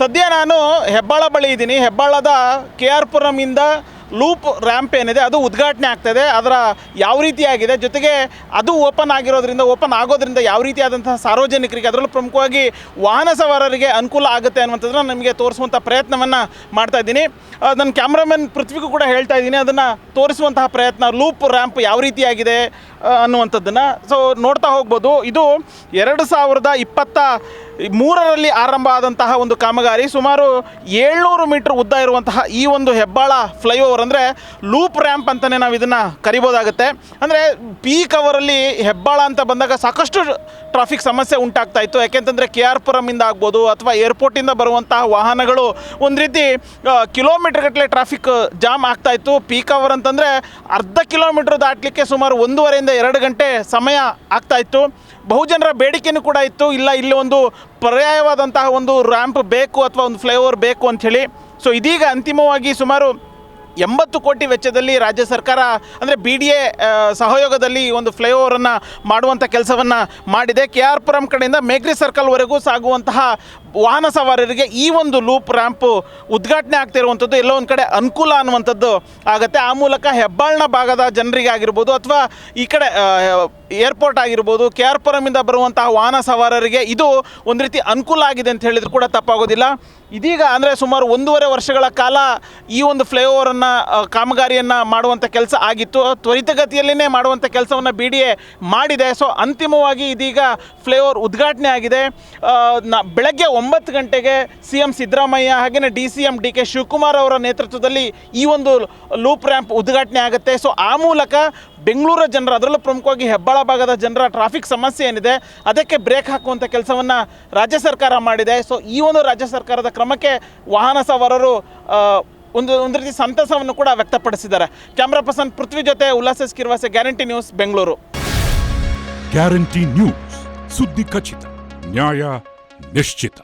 ಸದ್ಯ ನಾನು ಹೆಬ್ಬಾಳ ಬಳಿ ಇದ್ದೀನಿ. ಹೆಬ್ಬಾಳದ ಕೆ ಆರ್ ಪುರಮಿಂದ ಲೂಪ್ ರ್ಯಾಂಪ್ ಏನಿದೆ, ಅದು ಉದ್ಘಾಟನೆ ಆಗ್ತದೆ. ಅದರ ಯಾವ ರೀತಿಯಾಗಿದೆ? ಜೊತೆಗೆ ಅದು ಓಪನ್ ಆಗಿರೋದ್ರಿಂದ, ಓಪನ್ ಆಗೋದ್ರಿಂದ ಯಾವ ರೀತಿಯಾದಂತಹ ಸಾರ್ವಜನಿಕರಿಗೆ, ಅದರಲ್ಲೂ ಪ್ರಮುಖವಾಗಿ ವಾಹನ ಸವಾರರಿಗೆ ಅನುಕೂಲ ಆಗುತ್ತೆ ಅನ್ನುವಂಥದ್ದನ್ನು ನಿಮಗೆ ತೋರಿಸುವಂಥ ಪ್ರಯತ್ನವನ್ನು ಮಾಡ್ತಾ ಇದ್ದೀನಿ. ನನ್ನ ಕ್ಯಾಮ್ರಾಮನ್ ಪೃಥ್ವಿಗೂ ಕೂಡ ಹೇಳ್ತಾ ಇದ್ದೀನಿ, ಅದನ್ನು ತೋರಿಸುವಂತಹ ಪ್ರಯತ್ನ, ಲೂಪ್ ರ್ಯಾಂಪ್ ಯಾವ ರೀತಿಯಾಗಿದೆ ಅನ್ನುವಂಥದ್ದನ್ನು. ಸೊ ನೋಡ್ತಾ ಹೋಗ್ಬೋದು. ಇದು ಎರಡು ಸಾವಿರದ ಇಪ್ಪತ್ತ ಮೂರರಲ್ಲಿ ಆರಂಭ ಆದಂತಹ ಒಂದು ಕಾಮಗಾರಿ ಸುಮಾರು ಏಳ್ನೂರು ಮೀಟರ್ ಉದ್ದ ಇರುವಂತಹ ಈ ಒಂದು ಹೆಬ್ಬಾಳ ಫ್ಲೈಓವರ್ ಅಂದರೆ ಲೂಪ್ ರ್ಯಾಂಪ್ ಅಂತಲೇ ನಾವು ಇದನ್ನು ಕರಿಬೋದಾಗುತ್ತೆ. ಅಂದರೆ ಪೀಕ್ ಅವರಲ್ಲಿ ಹೆಬ್ಬಾಳ ಅಂತ ಬಂದಾಗ ಸಾಕಷ್ಟು ಟ್ರಾಫಿಕ್ ಸಮಸ್ಯೆ ಉಂಟಾಗ್ತಾ ಇತ್ತು. ಯಾಕೆಂತಂದರೆ ಕೆ ಆರ್ ಪುರಮಿಂದ ಆಗ್ಬೋದು ಅಥವಾ ಏರ್ಪೋರ್ಟಿಂದ ಬರುವಂತಹ ವಾಹನಗಳು ಒಂದು ರೀತಿ ಕಿಲೋಮೀಟರ್ ಗಟ್ಟಲೆ ಟ್ರಾಫಿಕ್ ಜಾಮ್ ಆಗ್ತಾ ಇತ್ತು. ಪೀಕ್ ಅವರ್ ಅಂತಂದರೆ ಅರ್ಧ ಕಿಲೋಮೀಟರ್ ದಾಟಲಿಕ್ಕೆ ಸುಮಾರು ಒಂದೂವರೆಯಿಂದ ಎರಡು ಗಂಟೆ ಸಮಯ ಆಗ್ತಾ ಇತ್ತು. ಬಹುಜನರ ಬೇಡಿಕೆನೂ ಕೂಡ ಇತ್ತು. ಇಲ್ಲ, ಇಲ್ಲಿ ಒಂದು ಪರ್ಯಾಯವಾದಂತಹ ಒಂದು ರ್ಯಾಂಪ್ ಬೇಕು ಅಥವಾ ಒಂದು ಫ್ಲೈಓವರ್ ಬೇಕು ಅಂಥೇಳಿ ಸೊ ಇದೀಗ ಅಂತಿಮವಾಗಿ ಸುಮಾರು ಎಂಬತ್ತು ಕೋಟಿ ವೆಚ್ಚದಲ್ಲಿ ರಾಜ್ಯ ಸರ್ಕಾರ, ಅಂದರೆ ಬಿ ಡಿ ಎ ಸಹಯೋಗದಲ್ಲಿ ಒಂದು ಫ್ಲೈಓವರನ್ನು ಮಾಡುವಂಥ ಕೆಲಸವನ್ನು ಮಾಡಿದೆ. ಕೆ ಆರ್ ಪುರಂ ಕಡೆಯಿಂದ ಮೇಗ್ರಿ ಸರ್ಕಲ್ವರೆಗೂ ಸಾಗುವಂತಹ ವಾಹನ ಸವಾರರಿಗೆ ಈ ಒಂದು ಲೂಪ್ ರ್ಯಾಂಪು ಉದ್ಘಾಟನೆ ಆಗ್ತಿರುವಂಥದ್ದು ಎಲ್ಲೋ ಒಂದು ಕಡೆ ಅನುಕೂಲ ಅನ್ನುವಂಥದ್ದು ಆಗುತ್ತೆ. ಆ ಮೂಲಕ ಹೆಬ್ಬಾಳ್ನ ಭಾಗದ ಜನರಿಗೆ ಆಗಿರ್ಬೋದು ಅಥವಾ ಈ ಕಡೆ ಏರ್ಪೋರ್ಟ್ ಆಗಿರ್ಬೋದು ಕೆ ಆರ್ ಪುರಮಿಂದ ಬರುವಂತಹ ವಾಹನ ಸವಾರರಿಗೆ ಇದು ಒಂದು ರೀತಿ ಅನುಕೂಲ ಆಗಿದೆ ಅಂತ ಹೇಳಿದ್ರು ಕೂಡ ತಪ್ಪಾಗೋದಿಲ್ಲ. ಇದೀಗ ಅಂದರೆ ಸುಮಾರು ಒಂದೂವರೆ ವರ್ಷಗಳ ಕಾಲ ಈ ಒಂದು ಫ್ಲೈಓವರನ್ನು ಕಾಮಗಾರಿಯನ್ನು ಮಾಡುವಂಥ ಕೆಲಸ ಆಗಿತ್ತು. ತ್ವರಿತಗತಿಯಲ್ಲೇ ಮಾಡುವಂಥ ಕೆಲಸವನ್ನು ಬಿ ಡಿ ಎ ಮಾಡಿದೆ. ಸೊ ಅಂತಿಮವಾಗಿ ಇದೀಗ ಫ್ಲೈಓವರ್ ಉದ್ಘಾಟನೆ ಆಗಿದೆ. ನ, ಬೆಳಗ್ಗೆ ಒಂಬತ್ತು ಗಂಟೆಗೆ ಸಿ ಎಂ ಸಿದ್ದರಾಮಯ್ಯ ಹಾಗೆಯೇ D C M D K Shivakumar ಅವರ ನೇತೃತ್ವದಲ್ಲಿ ಈ ಒಂದು ಲೂಪ್ ರ್ಯಾಂಪ್ ಉದ್ಘಾಟನೆ ಆಗುತ್ತೆ. ಸೊ ಆ ಮೂಲಕ ಬೆಂಗಳೂರ ಜನರ, ಅದರಲ್ಲೂ ಪ್ರಮುಖವಾಗಿ ಹೆಬ್ಬಾಳ ಭಾಗದ ಜನರ ಟ್ರಾಫಿಕ್ ಸಮಸ್ಯೆ ಏನಿದೆ, ಅದಕ್ಕೆ ಬ್ರೇಕ್ ಹಾಕುವಂಥ ಕೆಲಸವನ್ನು ರಾಜ್ಯ ಸರ್ಕಾರ ಮಾಡಿದೆ. ಸೊ ಈ ಒಂದು ರಾಜ್ಯ ಸರ್ಕಾರದ ಕ್ರಮಕ್ಕೆ ವಾಹನ ಸವಾರರು ಒಂದು ಒಂದು ರೀತಿ ಸಂತಸವನ್ನು ಕೂಡ ವ್ಯಕ್ತಪಡಿಸಿದ್ದಾರೆ. ಕ್ಯಾಮ್ರಾ ಪರ್ಸನ್ ಪೃಥ್ವಿ ಜೊತೆ Ullas Kirvase guarantee news Bengaluru. Guarantee news ಸುದ್ದಿ ಖಚಿತ, ನ್ಯಾಯ ನಿಶ್ಚಿತ.